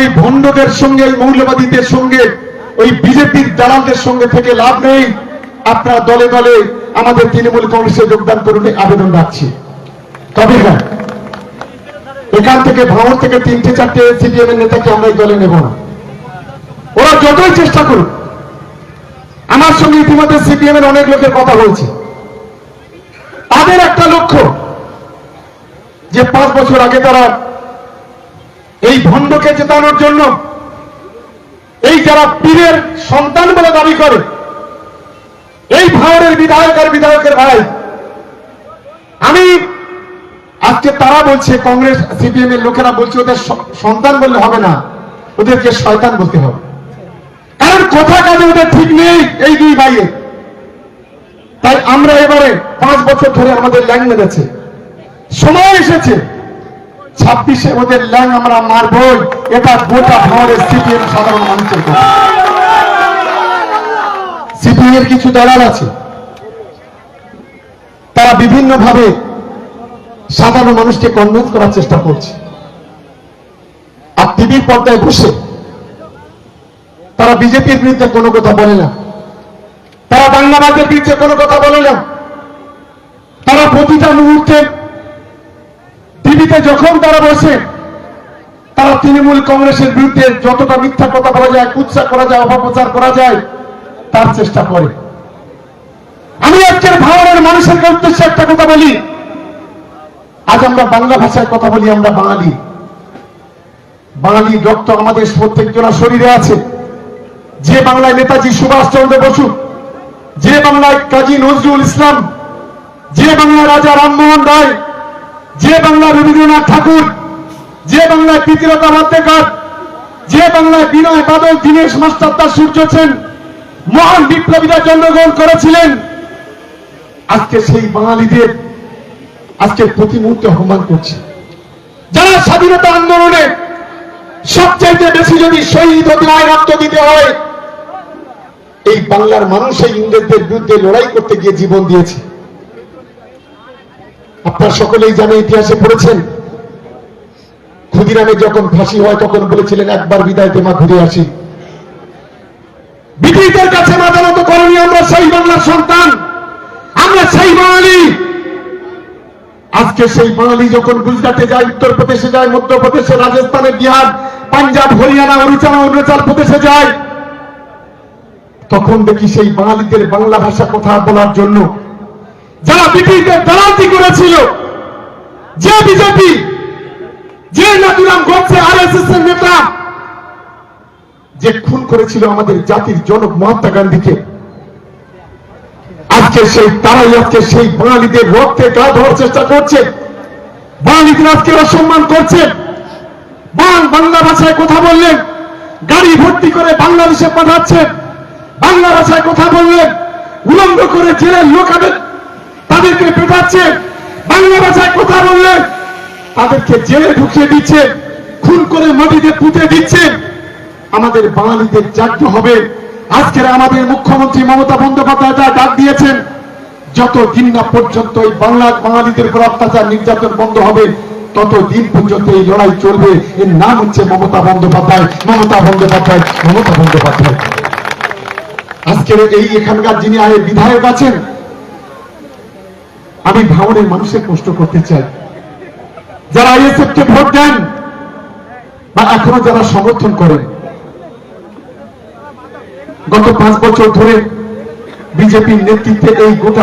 ওই ভণ্ডদের সঙ্গে, ওই মৌলবাদীদের সঙ্গে, ওই বিজেপির দালালদের সঙ্গে থেকে লাভ নেই। আপনারা দলে দলে আমাদের তৃণমূল কংগ্রেসে যোগদান করুন আবেদন রাখছি। তবে হ্যাঁ এখান থেকে ভাঙর থেকে তিনটে, চারটে সিপিএম এর নেতাকে আমরা এই দলে নেব না। ওরা যতই চেষ্টা করুক, আমার সঙ্গে ইতিমধ্যে সিপিএম এর অনেক লোকের কথা বলছে তাদের একটা লক্ষ্য, যে পাঁচ বছর আগে তারা এই ভণ্ডকে জেতানোর জন্য এই যারা পীরের সন্তান বলে দাবি করে, এই ভাওরের বিধায়ক আর বিধায়কের ভাই, আমি আজকে তারা বলছে, কংগ্রেস, সিপিএম এর লোকেরা বলছে, ওদের সন্তান বললে হবে না, ওদেরকে শয়তান বলতে হবে। কারণ কথা কাজে ওদের ঠিক নেই এই দুই ভাইয়ের। তাই আমরা এবারে পাঁচ বছর ধরে আমাদের ল্যাং মেরেছে। সময় এসেছে। ছাব্বিশে ওদের ল্যাং আমরা মারবই। এটা গোটা ভাঙরের সিপিএম সাধারণ মানুষের সিপিএম এর কিছু দলাল আছে। তারা বিভিন্ন ভাবে সাধারণ মানুষকে কনভিন্স করার চেষ্টা করছে। আর টিভির পর্দায় বসে তারা বিজেপির বিরুদ্ধে কোনো কথা বলে না। তারা বাংলাবাদের বিরুদ্ধে কোনো কথা বলে না। তারা প্রতিটা মুহূর্তে টিভিতে যখন তারা বসে, তারা তৃণমূল কংগ্রেসের বিরুদ্ধে যতটা মিথ্যা কথা বলা যায়, কুৎসা করা যায়, অপপ্রচার করা যায়, তার চেষ্টা করে। আমি আজকের ভারতের মানুষের উদ্দেশ্যে একটা কথা বলি। আজ আমরা বাংলা ভাষায় কথা বলি, আমরা বাঙালি। বাঙালি রক্ত আমাদের প্রত্যেক জনের শরীরে আছে। যে বাংলায় নেতাজি সুভাষচন্দ্র বসু, যে বাংলায় কাজী নজরুল ইসলাম, যে বাংলায় রাজা রামমোহন রায় যে বাংলা রবীন্দ্রনাথ ঠাকুর, যে বাংলায় প্রীতিলতা বাদ্যকার যে বাংলায় বিনয় বাদল, দীনেশ মাস্টার দাস সূর্য সেন, মহান বিপ্লবীরা জন্মগ্রহণ করেছিলেন। আজকে সেই বাঙালিদের আজকে প্রতি মুহূর্তে অপমান করছে। যারা স্বাধীনতা আন্দোলনে সবচাইতে বেশি যদি শহীদ হতে হয়, রক্ত দিতে হয়, এই বাংলার মানুষ এই ইংরেজদের বিরুদ্ধে লড়াই করতে গিয়ে জীবন দিয়েছে। আপনার সকলেই জানে ইতিহাসে পড়েছেন। ক্ষুদিরামে যখন ফাঁসি হয়, তখন বলেছিলেন, একবার বিদায় তোমা ঘুরে আসি। ব্রিটিশদের কাছে মাথা মতো করেনি আমরা, সেই বাংলার সন্তান। আমরা সেই বাঙালি। আজকে সেই বাঙালি যখন গুজরাটে যায়, উত্তরপ্রদেশে যায়, মধ্যপ্রদেশে, রাজস্থানে, বিহার, পাঞ্জাব, হরিয়ানা অরুচানা অরুণাচল প্রদেশে যায়, তখন দেখি সেই বাঙালিদের বাংলা ভাষা কথা বলার জন্য যারা ব্রিটিশদের দালালতি করেছিল, যে বিজেপি, যে নাথুরাম গোপসে আর এস এর নেতা, যে খুন করেছিল আমাদের জাতির জনক মহাত্মা গান্ধীকে, আজকে সেই তারাই আজকে সেই বাঙালিদের রক্তে গা ধরার চেষ্টা করছে। বাঙালিদের আজকে অসম্মান করছে। বাং বাংলা ভাষায় কথা বললেন, গাড়ি ভর্তি করে বাংলাদেশে পাঠাচ্ছে বাংলা ভাষায় কথা বললেন, উলঙ্গ করে জেলের লোকাদের পেটাচ্ছে বাংলা ভাষায় কথা বললেন তাদেরকে জেলে ঢুকিয়ে দিচ্ছে, খুন করে মাটিতে পুঁতে দিচ্ছে। আমাদের বাঙালিদের জাগ্য হবে। আজকের আমাদের মুখ্যমন্ত্রী মমতা বন্দ্যোপাধ্যায় যা ডাক দিয়েছেন, যত দিন না পর্যন্ত এই বাংলা বাঙালিদের উপর অত্যাচার নির্যাতন বন্ধ হবে, তত দিন পর্যন্ত এই লড়াই চলবে। এর নাম হচ্ছে মমতা বন্দ্যোপাধ্যায় মমতা বন্দ্যোপাধ্যায় মমতা বন্দ্যোপাধ্যায়। আজকের এই এখানকার যিনি আয়ে বিধায়ক আছেন আমি ভাঙনের মানুষের কষ্ট করতে চাই। যারা আইএসএফ কে ভোট দেন বা এখনও যারা সমর্থন করেন, গত পাঁচ বছর ধরে বিজেপির নেতৃত্বে এই গোটা